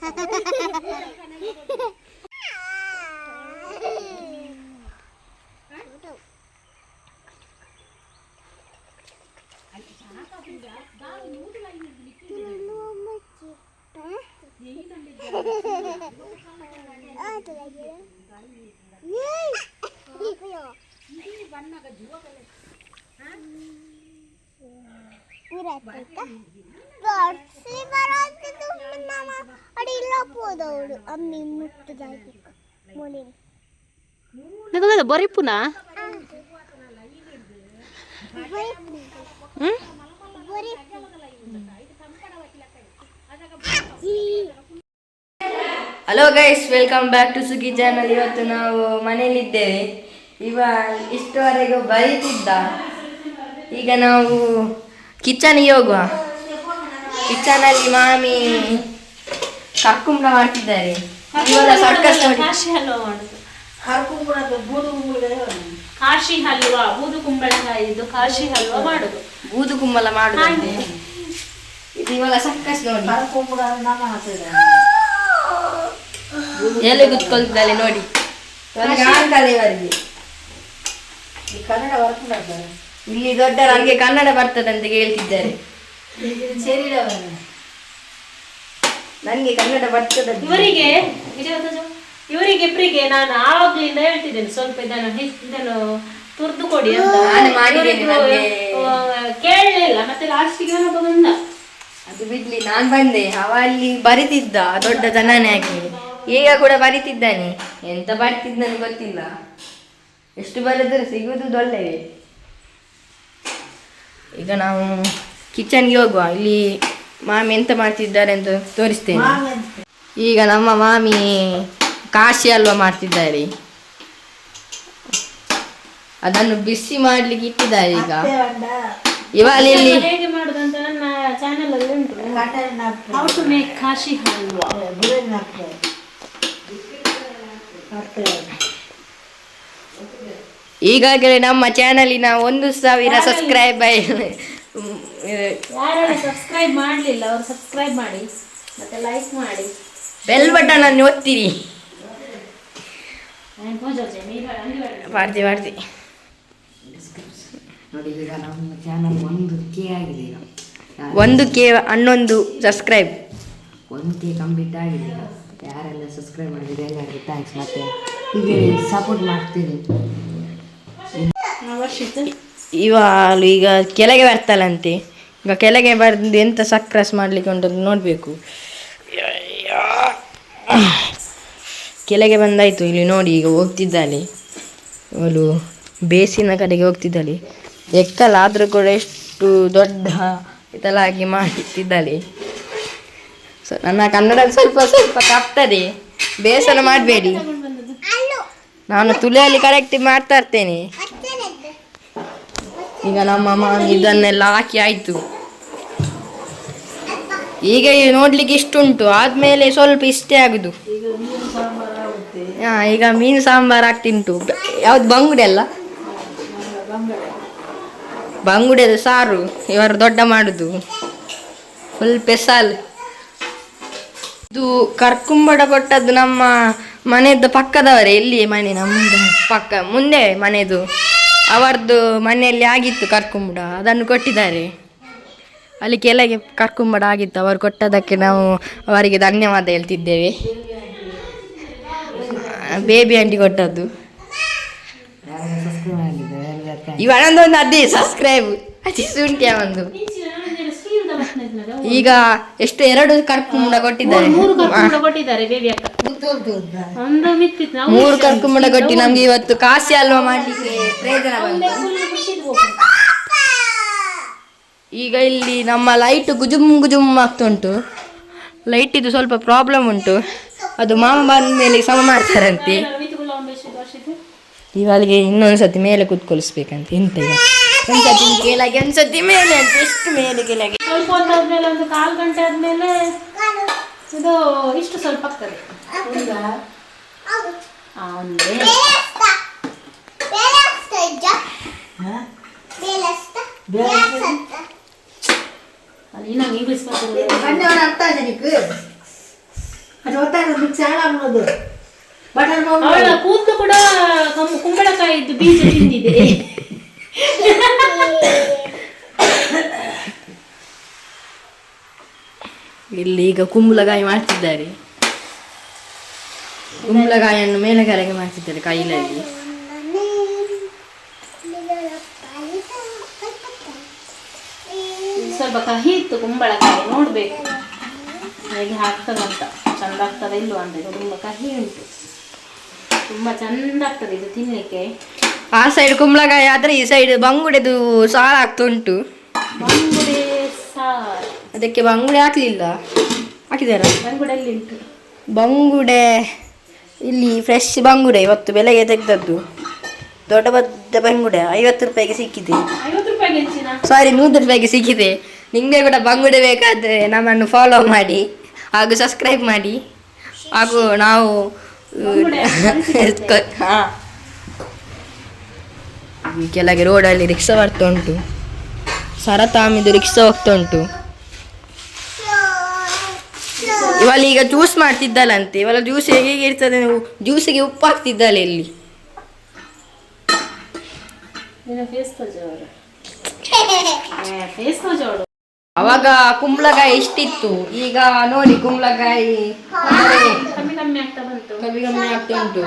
Ha ha ha ha ha! ರಥಕ್ಕ ಬರ್ಸಿ ಬರೋದು ನಮ್ಮ ಅಡಿಲ್ಲ ಹೋದವಳು ಅಮ್ಮಿ ಮುಟ್ಟದಾಗಿಕ್ಕ ಮೊಲಿನ ನಗದ ಬರಿಪುನ hello guys welcome back to Sugi channel ಇವತ್ತು ನಾವು ಮನೇಲಿದ್ದೇವೆ ಇವ ಇಷ್ಟವರೆಗೂ ಬರೀತಿದ್ದ ಈಗ ನಾವು ಕಿಚನ್ಗೆ ಹೋಗುವ ಕಿಚನಲ್ಲಿ ಮಾಮಿ ಕರ್ಕುಂಬಳ ಮಾಡ್ತಿದ್ದಾರೆ. ಇವಾಗ ಸರ್ಕಸ್ ನೋಡಿ. ಕಾಶಿ ಹಲ್ವಾ ಮಾಡುದು. ಕಾಶಿ ಹಲ್ವಾ ಬೂದು ಕುಂಬಳಕಾಯಿದು ಕಾಶಿ ಹಲ್ವಾ ಮಾಡುದು. ಬೂದು ಕುಂಬಳ ಮಾಡುದು ಇದು ಇವಾಗ ಸರ್ಕಸ್ ನೋಡಿ. ಎಲೆ ಕುತ್ಕೊಳ್ತಿದ್ದಾಳೆ ನೋಡಿ. ಕನ್ನಡ ವರ್ಕ್ ಇವರಿಗೆ ಇಲ್ಲಿ ದೊಡ್ಡ ನನಗೆ ಕನ್ನಡ ಬರ್ತದೆ ಅಂತ ಹೇಳ್ತಿದ್ದಾರೆ. ನನಗೆ ಕನ್ನಡ ಬರ್ತದೆ. ಇವರಿಗೆ ಇವರಿಗೆ ಇಬ್ಬರಿಗೆ ನಾನು ಆವಾಗ್ಲಿಂದ ಹೇಳ್ತಿದ್ದೇನೆ ಸ್ವಲ್ಪ ಇದನ್ನು ಇದನ್ನು ತುರ್ದು ಕೊಡಿ ಅಂತ. ಕೇಳಲಿಲ್ಲ ಮತ್ತೆ ಲಾಸ್ಟಿಗೆ ಬಂದ? ಅದು ಬಿಡ್ಲಿ ನಾನು ಬಂದೆ. ಅವ ಅಲ್ಲಿ ಬರಿತಿದ್ದ ದೊಡ್ಡ ಜನನೇ ಆಗಿ. ಈಗ ಕೂಡ ಬರಿತಿದ್ದಾನೆ. ಎಂತ ಬರ್ತಿದ್ದಾನೆ ಗೊತ್ತಿಲ್ಲ. ಎಷ್ಟು ಬರೆದ್ರೆ ಸಿಗುವುದು ಒಳ್ಳೆಯೇ ಈಗ ನಾವು ಕಿಚನ್ಗೆ ಹೋಗುವ. ಇಲ್ಲಿ ಮಾಮಿ ಎಂತ ಮಾಡ್ತಿದ್ದಾರೆ ಅಂತ ತೋರಿಸ್ತೇನೆ. ಈಗ ನಮ್ಮ ಮಾಮಿ ಕಾಶಿ ಹಲ್ವಾ ಮಾಡ್ತಿದ್ದಾರೆ. ಅದನ್ನು ಬಿಸಿ ಮಾಡ್ಲಿಕ್ಕೆ ಇಟ್ಟಿದ್ದಾರೆ ಈಗ. ಇವಾಗ ಇಲ್ಲಿ ಹೇಗೆ ಮಾಡುದಂತ ನನ್ನ ಚಾನೆಲ್ ಅಲ್ಲಿ ಉಂಟು. How to make Kashi halwa. ಈಗಾಗಲೇ ನಮ್ಮ ಚಾನಲಿನ ಒಂದು ಸಾವಿರ ಸಬ್ಸ್ಕ್ರೈಬ್ ಯಾರೆಲ್ಲ ಸಬ್ಸ್ಕ್ರೈಬ್ ಮಾಡಲಿಲ್ಲ ಅವರು ಸಬ್ಸ್ಕ್ರೈಬ್ ಮಾಡಿ ಮತ್ತೆ ಲೈಕ್ ಮಾಡಿ. ಬೆಲ್ ಬಟನ್ ಅನ್ನು ಒತ್ತಿರಿ. ನಾನು ಪೂಜೆ ಮಾಡ್ತಿ ಮಾಡ್ತಿ ನೋಡಿ ಈಗ ನಮ್ಮ ಚಾನಲ್ ಒಂದು ಕೆ ಆಗಿದೆ ಈಗ. ಒಂದು ಕೆ ಹನ್ನೊಂದು ಸಬ್ಸ್ಕ್ರೈಬ್ ಒಂದು ಕೆ ಕಂಪ್ಲೀಟ್ ಆಗಿದೆ ಯಾರೆಲ್ಲ ಸಬ್ಸ್ಕ್ರೈಬ್ ಮಾಡಿದ್ರೆ ಎಲ್ಲರಿಗೂ ಥ್ಯಾಂಕ್ಸ್ ಮತ್ತೆ ಹೀಗೆ ಸಪೋರ್ಟ್ ಮಾಡ್ತೀನಿ ಇವಾಳು ಈಗ ಕೆಳಗೆ ಬರ್ತಾಳಂತೆ. ಈಗ ಕೆಳಗೆ ಬರ್ದು ಎಂತ ಸಕ್ರಸ್ ಮಾಡ್ಲಿಕ್ಕೆ ಉಂಟು ನೋಡಬೇಕು. ಕೆಳಗೆ ಬಂದಾಯ್ತು ಇಲ್ಲಿ ನೋಡಿ ಈಗ ಹೋಗ್ತಿದ್ದಾಳೆ. ಅವಳು ಬೇಸಿನ ಕಡೆಗೆ ಹೋಗ್ತಿದ್ದಾಳೆ. ಎಕ್ಕಲ್ಲ ಆದರೂ ಕೂಡ ಎಷ್ಟು ದೊಡ್ಡ ಇದೆಲ್ಲ ಮಾಡುತ್ತಿದ್ದಾಳೆ ಸೊ ನನ್ನ ಕನ್ನಡ ಸ್ವಲ್ಪ ಸ್ವಲ್ಪ ಕಪ್ತದೆ ಬೇಸರ ಮಾಡಬೇಡಿ. ನಾನು ತುಳಿಯಲ್ಲಿ ಕರೆಕ್ಟ್ ಮಾಡ್ತಾ ಇರ್ತೇನೆ. ಈಗ ನಮ್ಮ ಮಾಮಿ ಇದನ್ನೆಲ್ಲ ಹಾಕಿ ಆಯ್ತು. ಈಗ ನೋಡ್ಲಿಕ್ಕೆ ಇಷ್ಟುಂಟು. ಆದ್ಮೇಲೆ ಸ್ವಲ್ಪ ಇಷ್ಟೇ ಆಗುದು. ಹಾ, ಈಗ ಮೀನು ಸಾಂಬಾರ್ ಆಗ್ತಿಂಟು ಯಾವ್ದು ಬಂಗುಡೆ ಅಲ್ಲ? ಬಂಗುಡೆದು ಸಾರು. ಇವರು ದೊಡ್ಡ ಮಾಡುದು. ಫುಲ್ ಪೆಸಾಲ್ ಇದು ಕರ್ಕುಂಬಡ ಕೊಟ್ಟದ್ದು ನಮ್ಮ ಮನೆಯದ್ದು ಪಕ್ಕದವರೇ ಎಲ್ಲಿ ಮನೆ ನಮ್ಮದು ಪಕ್ಕ, ಮುಂದೆ ಮನೆದು ಅವರದ್ದು ಮನೆಯಲ್ಲಿ ಆಗಿತ್ತು ಕರ್ಕುಂಬಡ ಅದನ್ನು ಕೊಟ್ಟಿದ್ದಾರೆ. ಅಲ್ಲಿ ಕೆಳಗೆ ಕರ್ಕುಂಬಡ ಆಗಿತ್ತು ಅವರು ಕೊಟ್ಟದಕ್ಕೆ ನಾವು ಅವರಿಗೆ ಧನ್ಯವಾದ ಹೇಳ್ತಿದ್ದೇವೆ. ಬೇಬಿ ಆಂಟಿ ಕೊಟ್ಟದ್ದು. ಇವಾಗ ಒಂದು ಅದೇ ಸಬ್ಸ್ಕ್ರೈಬ್ ಅದೇ ಸುಂಟಿಯ ಒಂದು. ಈಗ ಎಷ್ಟು ಎರಡು ಕರ್ಕುಂಬಡ ಕೊಟ್ಟಿದ್ದಾರೆ ಮೂರು ಕರ್ಕೊಂಡು ಕೊಟ್ಟಿದ್ದಾರೆ ಬೇಬಿ ಅಕ್ಕ ಒಂದು ಮಿತ್ತಿತ್ತು ನಾವು ಮೂರು ಕರ್ಕುಂಬಡ ಕೊಟ್ಟು ನಮ್ಗೆ ಇವತ್ತು ಕಾಸಿ ಅಲ್ವಾ ಮಾಡ್ಲಿಕ್ಕೆ ಪ್ರಯೋಜನ ಬಂತು ಈಗ ಇಲ್ಲಿ ನಮ್ಮ ಲೈಟ್ ಗುಜುಮ್ ಗುಜುಮ್ ಆಗ್ತುಂಟು ಲೈಟ್ ಇದು ಸ್ವಲ್ಪ ಪ್ರಾಬ್ಲಮ್ ಉಂಟು ಅದು ಮಾಮ ಬಂದ ಮೇಲೆ ಸಮ ಮಾಡ್ತಾರಂತೆ ಇವಾಗ ಇನ್ನೊಂದು ಸತಿ ಮೇಲೆ ಕೂತ್ಕೊಳಿಸ್ಬೇಕಂತ ಎಂತ ಈಗ ಒಂದ್ಸತಿ ಕೆಳಗೆ ಒಂದ್ಸತಿ ಮೇಲೆ ಅಂತ ಎಷ್ಟು ಮೇಲೆ ಕೆಳಗೆ. ಸ್ವಲ್ಪ ಹೊತ್ತಾದ್ಮೇಲೆ ಒಂದು ಕಾಲು ಗಂಟೆ ಆದ್ಮೇಲೆ ಇದು ಇಷ್ಟು ಸ್ವಲ್ಪ ಆಗ್ತದೆ. ಆ, ಒಂದೇ ಇಂಗ್ಲೀಷ್ ಅರ್ಥ ಅದು ಒತ್ತಾಗ ಮಿಕ್ಸ್ ಹಾಳಾಗ್ಬೋದು ಅವಳ ಕೂದಲು ಕೂಡ ಕುಂಬಳಕಾಯಿದ್ದು ಬೀಜ ತಿಂದಿದೆ. ಇಲ್ಲಿ ಈಗ ಕುಂಬಳಕಾಯಿ ಮಾಡ್ತಿದ್ದಾರೆ. ಕುಂಬಳಕಾಯಿಯನ್ನು ಮೇಲೆ ಕೆಳಗೆ ಮಾಡ್ತಿದ್ದಾರೆ ಕೈಲಲ್ಲಿ ಸ್ವಲ್ಪ ಕಹಿ ಇತ್ತು ಕುಂಬಳಕಾಯಿ ನೋಡ್ಬೇಕು. ಹೇಗೆ ಹಾಕ್ತದಂತ ಚಂದ ಆಗ್ತದ ಇಲ್ವಾ ಇದು ತುಂಬ ಕಹಿ ಉಂಟು. ತುಂಬ ಚಂದ ಆಗ್ತದೆ ಇದು ತಿನ್ಲಿಕ್ಕೆ. ಆ ಸೈಡ್ ಕುಂಬಳಕಾಯಿ ಆದ್ರೆ ಈ ಸೈಡ್ ಬಂಗುಡೆದು ಸಾರು ಆಗ್ತುಂಟು. ಬಂಗುಡೆ ಸಾರು. ಅದಕ್ಕೆ ಬಂಗುಡೆ ಹಾಕ್ಲಿಲ್ಲ. ಹಾಕಿದಾರ? ಬಂಗುಡೆ ಇಲ್ಲಿ ಫ್ರೆಶ್ ಬಂಗುಡೆ ಇವತ್ತು ಬೆಳಗ್ಗೆ ತೆಗೆದದ್ದು. ದೊಡ್ಡ ಬದ್ದ ಬಂಗುಡೆ ಐವತ್ತು ರೂಪಾಯಿಗೆ ಸಿಕ್ಕಿದೆ. ಸಾರಿ ನೂರು ರೂಪಾಯಿಗೆ ಸಿಕ್ಕಿದೆ. ನಿಮಗೆ ಕೂಡ ಬಂಗುಡೆ ಬೇಕಾದರೆ ನಮ್ಮನ್ನು ಫಾಲೋ ಮಾಡಿ ಹಾಗೂ ಸಬ್ಸ್ಕ್ರೈಬ್ ಮಾಡಿ. ಹಾಗೂ ನಾವು ಹಾ. ಕೆಳಗೆ ರೋಡಲ್ಲಿ ರಿಕ್ಷಾ ಬರ್ತಾ ಉಂಟು. ಸರತಾಮಿದು ರಿಕ್ಷಾ ಹೋಗ್ತಾ ಉಂಟು. ಇವಳ ಈಗ ಜ್ಯೂಸ್ ಮಾಡ್ತಿದ್ದಲ್ಲಂತೆ. ಇವಳ ಜ್ಯೂಸ್ ಹೇಗೆ ಇರ್ತದೆ ಜ್ಯೂಸಿಗೆ ಉಪ್ಪು ಹಾಕ್ತಿದ್ದಾಳೆ ಇಲ್ಲಿ ಅವಾಗ ಕುಂಬಳಕಾಯಿ ಎಷ್ಟಿತ್ತು? ಈಗ ನೋಡಿ ಕುಂಬಳಕಾಯಿ. ಕಮ್ಮಿ ಕಮ್ಮಿ ಆಗ್ತಾ ಬಂತು. ಕಮ್ಮಿ ಕಮ್ಮಿ ಆಗ್ತಾ ಉಂಟು.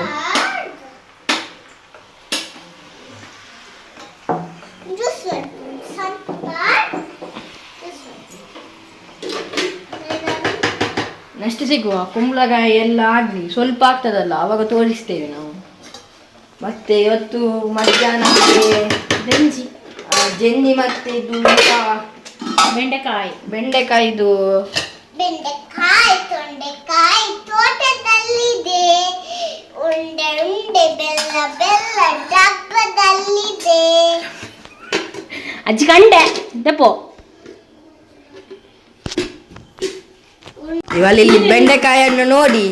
ನೆಕ್ಸ್ಟ್ ಸಿಗುವ ಕುಂಬಳಕಾಯಿ ಎಲ್ಲ ಆಗಲಿ ಸ್ವಲ್ಪ ಆಗ್ತದಲ್ಲ ಅವಾಗ ತೋರಿಸ್ತೇವೆ ನಾವು. ಮತ್ತೆ ಇವತ್ತು ಮಧ್ಯಾಹ್ನ ಜಂಜಿ ಜೆಂಜಿ ಜೆನ್ನಿ ಮತ್ತೆ ಇದು ಬೆಂಡೆಕಾಯಿ. ಬೆಂಡೆಕಾಯಿದು. ಬೆಂಡೆಕಾಯಿ ತೊಂಡೆಕಾಯಿ ತೋಟದಲ್ಲಿದೆ. ಉಂಡೆ ಉಂಡೆ ಬೆಲ್ಲ ಬೆಲ್ಲ ಡಬ್ಬದಲ್ಲಿದೆ ಅಜ್ಜಿ ಕಂಡೆ ದಪ್ಪೋ ಇವಾಗ ಇಲ್ಲಿ ಬೆಂಡೆಕಾಯನ್ನು ನೋಡಿ.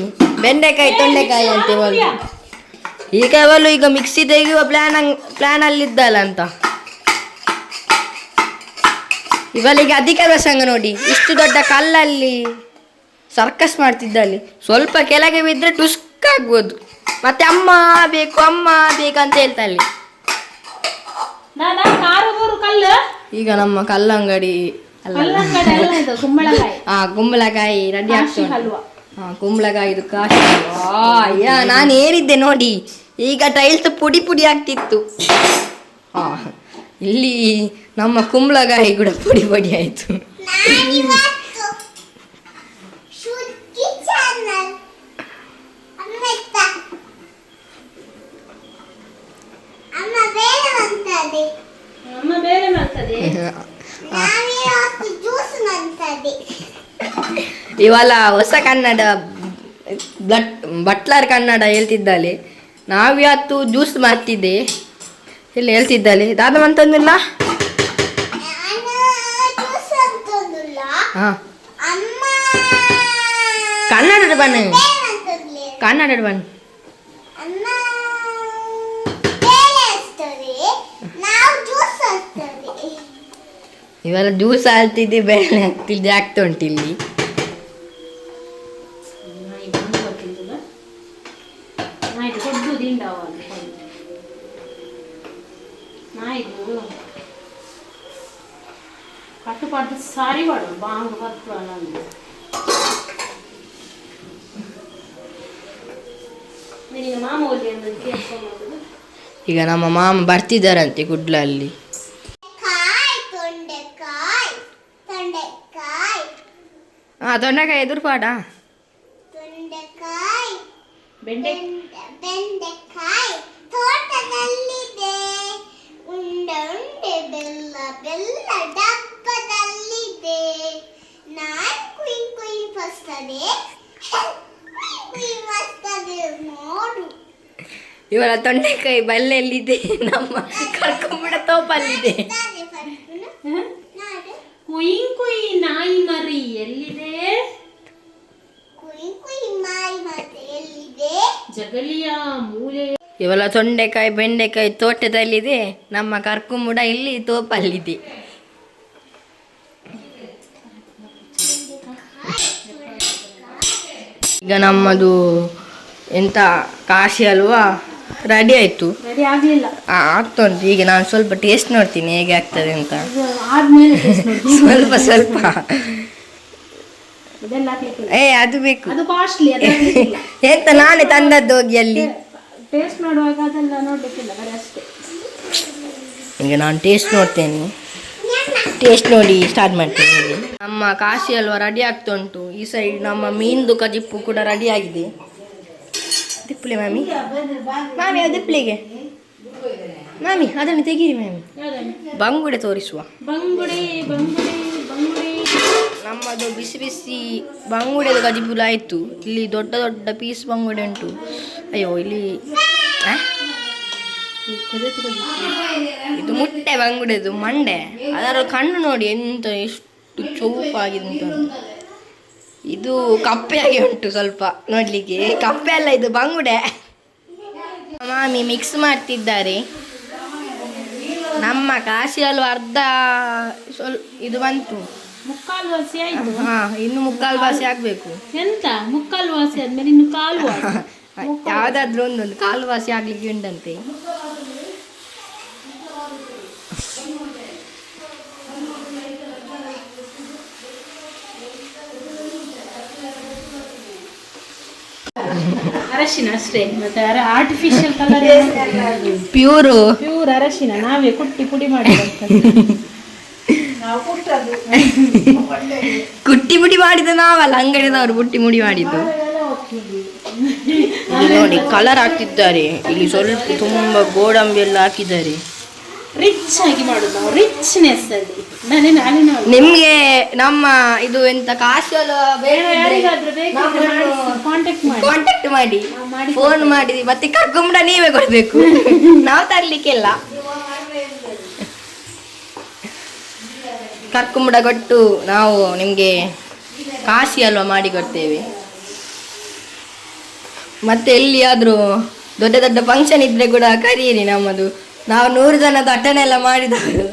ಬೆಂಡೆಕಾಯಿ ತೊಂಡೆಕಾಯಿ ಅಂತ ಇವಾಗ ಈಗ ಅವಳು ಈಗ ಮಿಕ್ಸಿ ತೆಗೆಯುವ ಪ್ಲಾನ್ ಪ್ಲಾನ್ ಅಲ್ಲಿದ್ದಲ್ಲ ಅಂತ. ಇವಳಿಗೆ ಅಧಿಕ ಪ್ರಸಂಗ ನೋಡಿ. ಇಷ್ಟು ದೊಡ್ಡ ಕಲ್ಲಲ್ಲಿ ಸರ್ಕಸ್ ಮಾಡ್ತಿದ್ದಲ್ಲಿ ಸ್ವಲ್ಪ ಕೆಳಗೆ ಬಿದ್ದರೆ ಟುಸ್ಕ್ ಆಗ್ಬೋದು. ಮತ್ತೆ ಅಮ್ಮ ಬೇಕು ಅಮ್ಮ ಬೇಕಂತ ಹೇಳ್ತಾಳೆ. ಕಾರು ಬೂರು ಕಲ್ಲು? ಈಗ ನಮ್ಮ ಕಲ್ಲಂಗಡಿ ಇದು ಕುಂಬಳಕಾಯಿ ಆ ಕುಂಬಳಕಾಯಿ ರೆಡಿ ಆಗ್ತದೆ ಹಾ ಕುಂಬಳಕಾಯಿ ಇದು ಕಾಶಿ ಅಯ್ಯ ನಾನು ಏರಿದ್ದೆ ನೋಡಿ. ಈಗ ಟೈಲ್ಸ್ ಪುಡಿ ಪುಡಿ ಆಗ್ತಿತ್ತು. ಹಾ ಇಲ್ಲಿ ನಮ್ಮ ಕುಂಬಳಕಾಯಿ ಕೂಡ ಪುಡಿ ಪುಡಿ ಆಯ್ತು ನಾನಿವತ್ತು ಶುದ್ಧಿ ಚಾನಲ್ ಅಮ್ಮ ಅಮ್ಮ ಬೇರೆ ಅಂತದೆ ಅಮ್ಮ ಬೇರೆ ಮಾಡ್ತದೆ ನಾನಿವತ್ತು ಜ್ಯೂಸ್ ಅಂತದೆ ಇವೆಲ್ಲ ಹೊಸ ಕನ್ನಡ ಬ್ಲಟ್ ಬಟ್ಲರ್ ಕನ್ನಡ ಹೇಳ್ತಿದ್ದಾಳೆ. ನಾವ್ಯಾವತ್ತು ಜ್ಯೂಸ್ ಮಾಡ್ತಿದ್ದೆ. ಇಲ್ಲಿ, ಹೇಳ್ತಿದ್ದಾಳೆ. ದಾದ ಅಂತಂದಿಲ್ಲ? ಅಮ್ಮ ಕನ್ನಡದ ಬನ್ನಿ. ಕನ್ನಡ ಬನ್ನಿ. ಇವೆಲ್ಲ ಜ್ಯೂಸ್ ಆಗ್ತಿದ್ದೆ ಬೇಳೆ ಆಗ್ತಿದ್ದೆ ಆಗ್ತಾ ಉಂಟು ಇಲ್ಲಿ. ಈಗ ನಮ್ಮ ಮಾಮ ಬರ್ತಿದ್ದಾರಂತೆ ಗುಡ್ಲಲ್ಲಿ. ಹಾ ತೊಂಡೆಕಾಯಿ ಎದುರು ಪಾಡ. ಬಸ್ತದೆ ನೋಡು. ಇವರ ತೊಂಡೆಕಾಯಿ ಬಲ್ಲೆಲ್ಲಿದೆ? ನಮ್ಮ ಕರ್ಕೊಂಬಿಡ ತೋಪಲ್ಲಿದೆ. ಕುಯಿ ಕುಯಿ ನಾಯಿ ಮರಿ ಎಲ್ಲಿದೆ? ಜಗಲಿಯ ಇವಳ ತೊಂಡೆಕಾಯಿ ಬೆಂಡೆಕಾಯಿ ತೋಟದಲ್ಲಿದೆ. ನಮ್ಮ ಕರ್ಕುಂಬುಡ ಇಲ್ಲಿ ತೋಪಲ್ಲಿದೆ. ಈಗ ನಮ್ಮದು ಎಂತ ಕಾಶಿ ಅಲ್ವಾ? ರೆಡಿ ಆಯ್ತು? ರೆಡಿ ಆಗ್ಲಿಲ್ಲ. ಆಗ್ತಾ ಉಂಟು ಈಗ ನಾನು ಸ್ವಲ್ಪ ಟೇಸ್ಟ್ ನೋಡ್ತೀನಿ ಹೇಗೆ ಆಗ್ತದೆ ಅಂತ. ಆದ್ಮೇಲೆ. ಸ್ವಲ್ಪ ಸ್ವಲ್ಪ. ಇದೆಲ್ಲ ಏ ಅದು ಬೇಕು. ಅದು ಕಾಸ್ಟ್ಲಿ ಎಂತ ನಾನೇ ತಂದದ್ದು ಹೋಗಿ ಅಲ್ಲಿ? ಟೇಸ್ಟ್ ಮಾಡುವಾಗ ಅದೆಲ್ಲ ನೋಡ್ಲಿಕ್ಕಿಲ್ಲ ಬರೀ ಅಷ್ಟೇ. ಈಗ ನಾನು ಟೇಸ್ಟ್ ನೋಡ್ತೇನೆ. ಟೇಸ್ಟ್ ನೋಡಿ ಸ್ಟಾರ್ಟ್ ಮಾಡ್ತೇನೆ. ನಮ್ಮ ಕಾಶಿ ಅಲ್ವಾ ರೆಡಿ ಆಗ್ತಾ ಉಂಟು ಈ ಸೈಡ್ ನಮ್ಮ ಮೀನ್ದು ಕಜಿಪ್ಪು ಕೂಡ ರೆಡಿ ಆಗಿದೆ. ದಿಪ್ಪಲೆ ಮಾಮಿ. ಮಾಮಿ ಅದು ದಿಪ್ಪಲಿಗೆ ಮಾಮಿ ಅದನ್ನು ತೆಗೀರಿ ಮಾಮಿ. ಬಂಗುಡೆ ತೋರಿಸುವ. ಬಂಗುಡೆ ಬಂಗುಡೆ ಬಂಗುಡಿ. ನಮ್ಮದು ಬಿಸಿ ಬಿಸಿ ಬಂಗುಡೆದು ಗಜಿಬುಲ ಆಯಿತು. ಇಲ್ಲಿ ದೊಡ್ಡ ದೊಡ್ಡ ಪೀಸ್ ಬಂಗುಡೆ ಉಂಟು. ಅಯ್ಯೋ ಇಲ್ಲಿ? ಇದು ಮುಟ್ಟೆ ಬಂಗುಡೆದು ಮಂಡೆ. ಅದರ ಕಣ್ಣು ನೋಡಿ ಎಂತ ಎಷ್ಟು ಚೌಪಾಗಿದೆ ಅಂತ. ಇದು ಕಪ್ಪೆಯಾಗಿ ಉಂಟು ಸ್ವಲ್ಪ ನೋಡ್ಲಿಕ್ಕೆ. ಕಪ್ಪೆ ಅಲ್ಲ ಇದು ಬಂಗುಡೆ. ಮಾಮಿ ಮಿಕ್ಸ್ ಮಾಡ್ತಿದ್ದಾರೆ. ನಮ್ಮ ಕಾಶಿ ಹಲ್ವಾ ಅರ್ಧ ಸ್ವಲ್ಪ ಇದು ಬಂತು. ಮುಕ್ಕಾಲು ವಾಸಿ ಆಯ್ತು? ಹಾ ಇನ್ನು ಮುಕ್ಕಾಲು ವಾಸಿ ಆಗ್ಬೇಕು. ಎಂತ? ಮುಕ್ಕಾಲು ವಾಸಿ ಆದ್ಮೇಲೆ ಇನ್ನು ಕಾಲು ಯಾವ್ದಾದ್ರು ಒಂದೊಂದು ಕಾಲು ವಾಸಿ ಆಗ್ಲಿಕ್ಕೆ ಉಂಟಂತೆ. ಅರಶಿನ ಅಷ್ಟೇ ಮತ್ತೆ ಆರ್ಟಿಫಿಷಿಯಲ್ ಕಲರ್ ಪ್ಯೂರು ಪ್ಯೂರ್ ಅರಶಿನ ನಾವೇ ಕುಟ್ಟಿ ಪುಡಿ ಮಾಡಿ ಕುಟ್ಟಿ ಪುಡಿ ಮಾಡಿದ ನಾವಲ್ಲ ಅಂಗಡಿದವರು ಬುಟ್ಟಿ ಮುಡಿ ಮಾಡಿದ್ದು. ನೋಡಿ ಕಲರ್ ಹಾಕ್ತಿದ್ದಾರೆ ಇಲ್ಲಿ ಸ್ವಲ್ಪ ತುಂಬಾ ಗೋಡಂಬಿ ಎಲ್ಲ ಹಾಕಿದ್ದಾರೆ. ರಿಚ್ ಆಗಿ ಮಾಡುದು ನಾವು ರಿಚ್ನೆಸ್ ಅಲ್ಲಿ. ನಾನೇ ನಾನೇ ನಾವು ನಿಮ್ಗೆ ನಮ್ಮ ಇದು ಎಂತ ಕಾಸು ಬೇರೆ ಯಾರಿಗಾದ್ರೂ ಬೇಕಿದ್ರೆ ಕಾಂಟ್ಯಾಕ್ಟ್ ಮಾಡಿ. ಕಾಂಟ್ಯಾಕ್ಟ್ ಮಾಡಿ. ಫೋನ್ ಮಾಡಿ ಮತ್ತೆ ಕರ್ಕೊಂಬಿಡ ನೀವೇ ಕೊಡ್ಬೇಕು. ನಾವು ತರ್ಲಿಕ್ಕೆಲ್ಲ. ಕರ್ಕೊಂಬಿಡ ಕೊಟ್ಟು ನಾವು ನಿಮಗೆ ಕಾಶಿ ಅಲ್ವಾ ಮಾಡಿ ಕೊಡ್ತೇವೆ. ಮತ್ತೆ ಎಲ್ಲಿಯಾದರೂ ದೊಡ್ಡ ದೊಡ್ಡ ಫಂಕ್ಷನ್ ಇದ್ರೆ ಕೂಡ ಕರೀರಿ ನಮ್ಮದು. ನಾವು ನೂರು ಜನದ ಅಟೆಂಡ್ ಎಲ್ಲ ಮಾಡಿದವರು.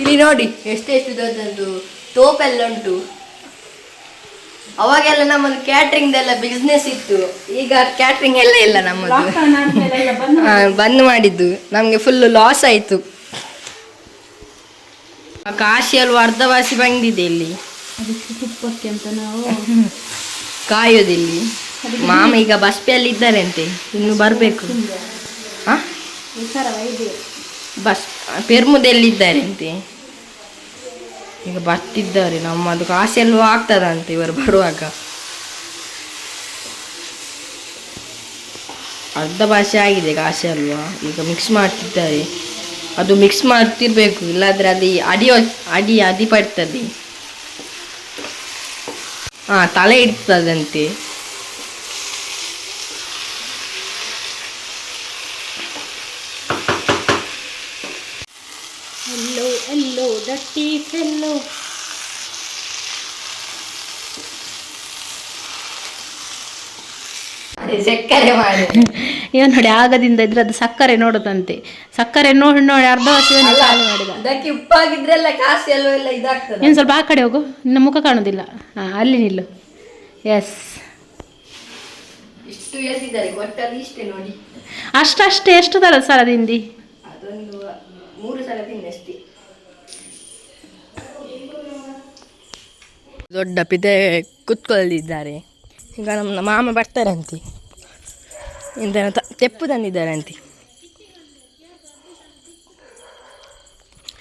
ಇಲ್ಲಿ ನೋಡಿ ಎಷ್ಟೆಷ್ಟು ದೊಡ್ಡದು ತೋಪೆಲ್ಲ ಉಂಟು ಅವಾಗೆಲ್ಲ ನಮ್ಮದು ಕ್ಯಾಟ್ರಿಂಗ್ದೆಲ್ಲ ಬಿಸ್ನೆಸ್ ಇತ್ತು. ಈಗ ಕ್ಯಾಟ್ರಿಂಗ್ ಎಲ್ಲ ಇಲ್ಲ ನಮ್ಮದು. ಎಲ್ಲ ಬಂದ್ ಮಾಡಿದ್ದು. ನಮಗೆ ಫುಲ್ ಲಾಸ್ ಆಯಿತು. ಕಾಶಿಯಲ್ಲಿ ಅರ್ಧವಾಸಿ ಬಂದಿದೆ ಇಲ್ಲಿ. ತುಪ್ಪಕ್ಕೆ ಅಂತ ನಾವು. ಕಾಯೋದಿಲ್ಲಿ ಮಾಮ ಈಗ ಬಸ್ಪಿಯಲ್ಲಿ ಅಲ್ಲಿ ಇದ್ದಾರೆ ಅಂತೆ ಇನ್ನು ಬರಬೇಕು. ಹಾಂ? ಬಸ್ ಪೆರ್ಮುದೆಲ್ಲಿದ್ದಾರಂತೆ ಈಗ ಬರ್ತಿದ್ದಾರೆ ನಮ್ಮದು ಕಾಸು ಎಲ್ಲವೂ ಆಗ್ತದಂತೆ ಇವರು ಬರುವಾಗ. ಅರ್ಧ ಭಾಷೆ ಆಗಿದೆ ಕಾಸೆ ಅಲ್ವಾ? ಈಗ ಮಿಕ್ಸ್ ಮಾಡ್ತಿದ್ದಾರೆ. ಅದು ಮಿಕ್ಸ್ ಮಾಡ್ತಿರ್ಬೇಕು, ಇಲ್ಲಾದ್ರೆ ಅದು ಅಡಿ ಅಡಿ ಅದಿ ಪಡ್ತದೆ ಹಾಂ, ತಲೆ ಇಡ್ತದಂತೆ ಎಲ್ಲೋ ಎಲ್ಲೋ ದಟ್ಟಿ ಫೆಲ್ಲೋ ಸಕ್ಕರೆ ಮಾಡಿ. ಇವನ್ ನೋಡಿ ಆಗದಿಂದ ಇದ್ರೆ ಅದು ಸಕ್ಕರೆ ನೋಡುದಂತೆ ಸಕ್ಕರೆ ನೋಡಿ ನೋಡಿ ಅರ್ಧ ವರ್ಷ ಖಾಲಿ ಮಾಡಿದ. ಅದಕ್ಕೆ ಉಪ್ಪಾಗಿದ್ರೆಲ್ಲ ಕಾಸು ಎಲ್ಲೋ ಎಲ್ಲ ಇದಾಗ್ತದೆ. ನೀನು ಸ್ವಲ್ಪ ಆ ಕಡೆ ಹೋಗು ನಿನ್ನ ಮುಖ ಕಾಣೋದಿಲ್ಲ. ಹಾಂ ಅಲ್ಲಿ ನಿಲ್ಲು. ಎಸ್ ಇಷ್ಟು ಎಳ್ದಿದ್ದಾರೆ ಒಟ್ಟಲ್ಲಿ ಇಷ್ಟೇ ನೋಡಿ. ಅಷ್ಟಷ್ಟೇ ಎಷ್ಟು ತರ ಸಲ ತಿಂದಿ? ಅದೊಂದು ಮೂರು ಸಲ ತಿನ್ನಷ್ಟೇ ದೊಡ್ಡ ಪಿತೆ ಕುತ್ಕೊಳ್ಳಿದ್ದಾರೆ ಈಗ ನಮ್ಮ ಮಾಮ ಬರ್ತಾರಂತೆ. ಇಂತ ತೆಪ್ಪು ತಂದಿದ್ದಾರಂತೆ.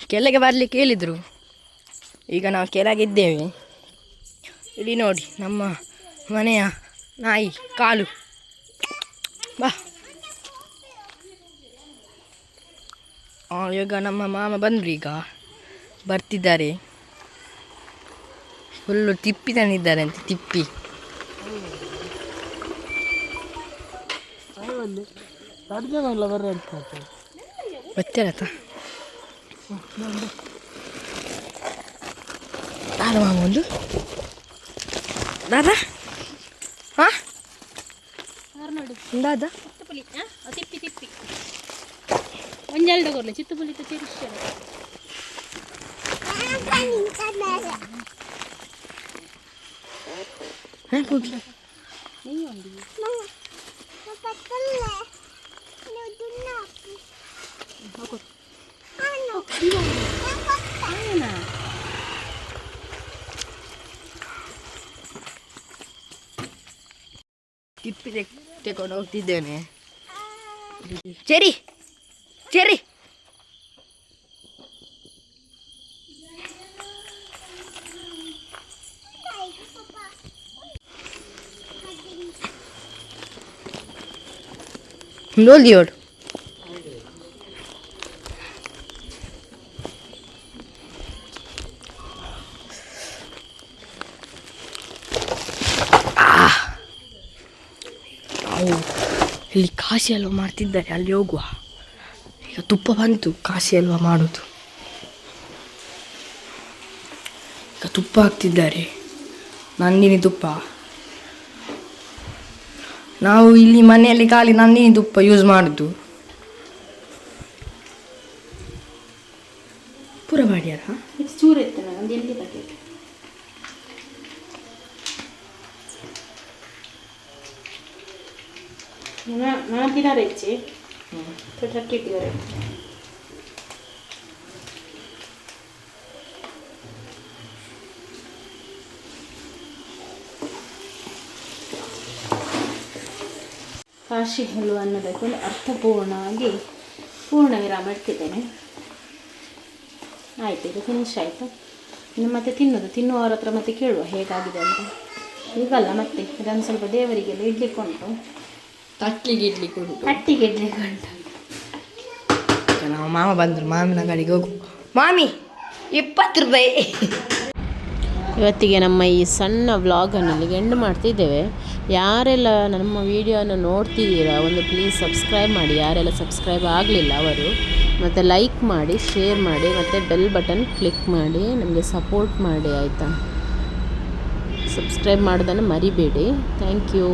ಕೆಳಗೆ ಬರಲಿಕ್ಕೆ ಹೇಳಿದರು. ಈಗ ನಾವು ಕೆಳಗಿದ್ದೇವೆ. ಇಡಿ ನೋಡಿ ನಮ್ಮ ಮನೆಯ ನಾಯಿ ಕಾಲು. ಬಾ. ಈಗ ನಮ್ಮ ಮಾಮ ಬಂದರು ಈಗ. ಬರ್ತಿದ್ದಾರೆ. ಫುಲ್ಲು ತಿಪ್ಪಿ ತಂದಿದ್ದಾರೆ ಅಂತ ತಿಪ್ಪಿ ಯಾರು ಮಾಮ ಒಂದು ದಾದಾ ಹಾ ದಾದಾ ತಿಪ್ಪಿ ತಿಪ್ಪಿ ಒಂಜೆರಡು ಕೊರ್ಲೆ ಚಿತ್ತಪುಲಿ ತಿರುಗಿಸ್ತಾರೆ ಹಾ ಹೋಗಿ ತಿಪ್ಪಿ ತೆಗ್- ತೆಕೊಂಡು ಹೋಗ್ತಿದ್ದೇನೆ ಚೆರಿ ಚೆರಿ ಆಹ್ ನಾವು ಇಲ್ಲಿ ಕಾಶಿ ಹಲ್ವ ಮಾಡ್ತಿದ್ದಾರೆ, ಅಲ್ಲಿ ಹೋಗುವ. ಈಗ ತುಪ್ಪ ಬಂತು, ಕಾಶಿ ಹಲ್ವ ಮಾಡೋದು. ಈಗ ತುಪ್ಪ ಹಾಕ್ತಿದ್ದಾರೆ. ನಂದಿನಿ ತುಪ್ಪ. ನಾವು ಇಲ್ಲಿ ಮನೆಯಲ್ಲಿ ಖಾಲಿ ನಂದಿನಿ ತುಪ್ಪ ಯೂಸ್ ಮಾಡುದು. ಪೂರ ಮಾಡ್ಯಾರ? ಚೂರು ಇರ್ತೇನೆ ಒಂದು ಎಲ್ಲಿ ಬಕೆಟ್ ನಾನು ತಿನ್ನಾರೆ ಹೆಚ್ಚಿ ಇಟ್ಟಿದ್ದಾರೆ ಹೇಳು ಅನ್ನೋದಕ್ಕೊಂದು ಅರ್ಥಪೂರ್ಣವಾಗಿ ಪೂರ್ಣ ವಿರಾಮ ಇಡ್ತಿದ್ದೇನೆ. ಆಯಿತು ಇದು ಫಿನಿಶ್ ಆಯಿತು. ಇನ್ನು ಮತ್ತೆ ತಿನ್ನೋದು ತಿನ್ನುವವ್ರ ಹತ್ರ ಮತ್ತೆ ಕೇಳುವ ಹೇಗಾಗಿದೆ ಅಂತ. ಈಗಲ್ಲ ಮತ್ತೆ ಇದನ್ನು ಸ್ವಲ್ಪ ದೇವರಿಗೆಲ್ಲ ಇಡ್ಲಿಕ್ಕೆ ಉಂಟು. ತಟ್ಟಿಗೆ ಇಡ್ಲಿಕ್ಕೆ ಉಂಟು. ತಟ್ಟಿಗೆ ಇಡ್ಲಿಕ್ಕೆ ಉಂಟು. ನಾವು ಮಾಮ ಬಂದರು ಮಾಮಿನ ಗಾಡಿಗೆ ಹೋಗು. ಮಾಮಿ ಇಪ್ಪತ್ತು ರೂಪಾಯಿ. ಇವತ್ತಿಗೆ ನಮ್ಮ ಈ ಸಣ್ಣ ವ್ಲಾಗನ್ನು ಇಲ್ಲಿಗೆ ಎಂಡ್ ಮಾಡ್ತಿದ್ದೇವೆ. ಯಾರೆಲ್ಲ ನಮ್ಮ ವಿಡಿಯೋನ ನೋಡ್ತಿದ್ದೀರಾ, ಒಂದು ಪ್ಲೀಸ್ ಸಬ್ಸ್ಕ್ರೈಬ್ ಮಾಡಿ. ಯಾರೆಲ್ಲ ಸಬ್ಸ್ಕ್ರೈಬ್ ಆಗಲಿಲ್ಲ ಅವರು, ಮತ್ತು ಲೈಕ್ ಮಾಡಿ ಶೇರ್ ಮಾಡಿ, ಮತ್ತು ಬೆಲ್ ಬಟನ್ ಕ್ಲಿಕ್ ಮಾಡಿ, ನಮಗೆ ಸಪೋರ್ಟ್ ಮಾಡಿ, ಆಯಿತಾ? ಸಬ್ಸ್ಕ್ರೈಬ್ ಮಾಡೋದನ್ನು ಮರಿಬೇಡಿ. Thank you